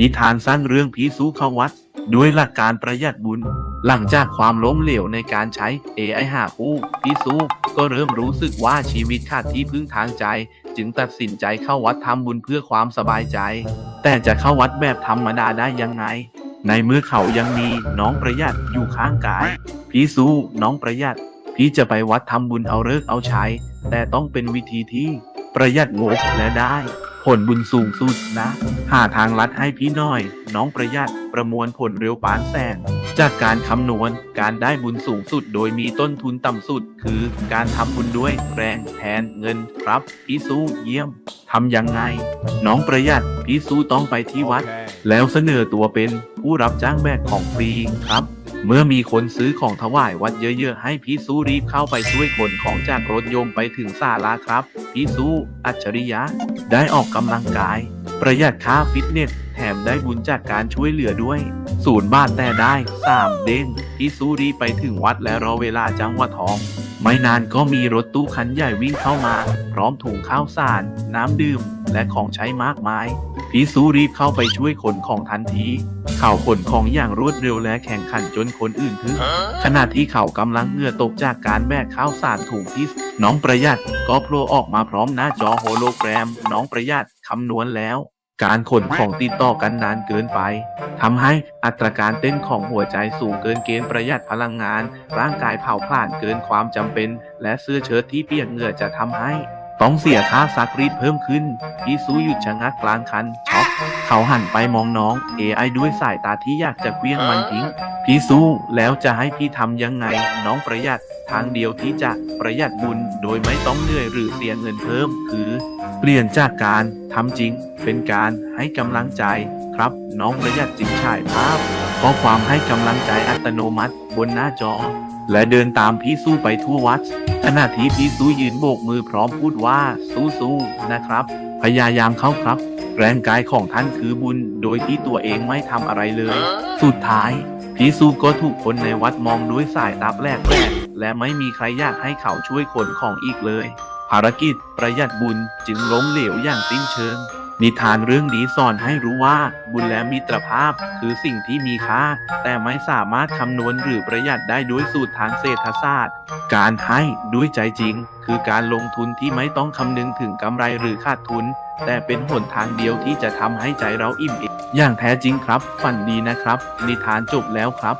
นิทานสั้นเรื่องผีสู้เข้าวัด ด้วยหลักการประหยัดบุญ หลังจากความล้มเหลวในการใช้ AI หาคู่พี่สู้ก็เริ่มรู้สึกว่าชีวิตขาดที่พึ่งทางใจ จึงตัดสินใจเข้าวัดทำบุญเพื่อความสบายใจ แต่จะเข้าวัดแบบธรรมดาได้ยังไง ในเมื่อเขายังมีน้องประหยัดอยู่ข้างกายพี่สู้น้องประหยัดพี่จะไปวัดทำบุญเอาเลิกเอาใช้ แต่ต้องเป็นวิธีที่ประหยัดงบและได้ ผลบุญสูงสุดนะ หาทางลัดให้พี่หน่อย น้องประหยัดประมวลผลเร็วปานแสงจากการคำนวณการได้บุญสูงสุดโดยมีต้นทุนต่ำสุด คือการทำบุญด้วยแรงแทนเงินครับ พี่สู้เยี่ยมทำยังไง น้องประหยัดพี่สู้ต้องไปที่วัด แล้วเสนอตัวเป็นผู้รับจ้างแบกของฟรีครับ เมื่อมีคนซื้อของถวายวัดเยอะๆ ให้พี่ซูรีบเข้าไปช่วยขนของจากรถโยมไปถึงศาลาครับ พี่ซูอัจฉริยะ ได้ออกกำลังกาย ประหยัดค่าฟิตเนส แถมได้บุญจากการช่วยเหลือด้วย ศูนย์บาทแต่ได้สามเด้งพี่ซูรีไปถึงวัดและรอเวลาจังหวะทอง ไม่นานก็มีรถตู้คันใหญ่วิ่งเข้ามา พร้อมถุงข้าวสาร น้ำดื่ม และของใช้มากมายพี่ซูรีบเข้าไปช่วยขนของทันที เขาขนของอย่างรวดเร็วและแข่งขันจนคนอื่นทึ่งขณะที่เขากำลังเหงื่อตกจากการแบกข้าวสารถุงที่น้องประหยัดก็โผล่ออกมาพร้อมหน้าจอโฮโลแกรม น้องประหยัดคำนวณแล้ว การขนของติดต่อกันนานเกินไปทำให้อัตราการเต้นของหัวใจสูงเกินเกณฑ์ประหยัดพลังงาน ร่างกายเผาผลาญเกินความจำเป็น และเสื้อเชิ้ตที่เปียกเหงื่อจะทำให้ ต้องเสียค่าซักรีดเพิ่มขึ้นพี่ซูหยุดชะงักกลางคันช็อก เขาหันไปมองน้อง AI ด้วยสายตาที่อยากจะเคลี้ยงมันทิ้ง พี่สู้แล้วจะให้พี่ทำยังไง น้องประหยัดทางเดียวที่จะประหยัดบุญโดยไม่ต้องเหนื่อยหรือเสียเงินเพิ่ม คือ เปลี่ยนจากการทำจริง เป็นการให้กำลังใจครับ น้องประหยัดจึงฉายภาพข้อความให้กำลังใจอัตโนมัติบนหน้าจอ และเดินตามพี่สู้ไปทั่ววัดขณะที่พี่สู้ยืนโบกมือพร้อมพูดว่าสู้ๆนะครับ พยายามเข้าครับ แรงกายของท่านคือบุญ โดยที่ตัวเองไม่ทำอะไรเลย สุดท้ายพีซูก็ถูกคนในวัดมองด้วยสายตาแปลกแปลกและไม่มีใครอยากให้เขาช่วยขนของอีกเลย ภารกิจประหยัดบุญจึงล้มเหลวอย่างสิ้นเชิง นิทานเรื่องนี้สอนให้รู้ว่าบุญและมิตรภาพคือสิ่งที่มีค่า แต่ไม่สามารถคำนวณหรือประหยัดได้ด้วยสูตรทางเศรษฐศาสตร์ การให้ด้วยใจจริง คือการลงทุนที่ไม่ต้องคำนึงถึงกำไรหรือขาดทุน แต่เป็นหนทางเดียวที่จะทำให้ใจเราอิ่มเอมอย่างแท้จริงครับ ฝันดีนะครับ นิทานจบแล้วครับ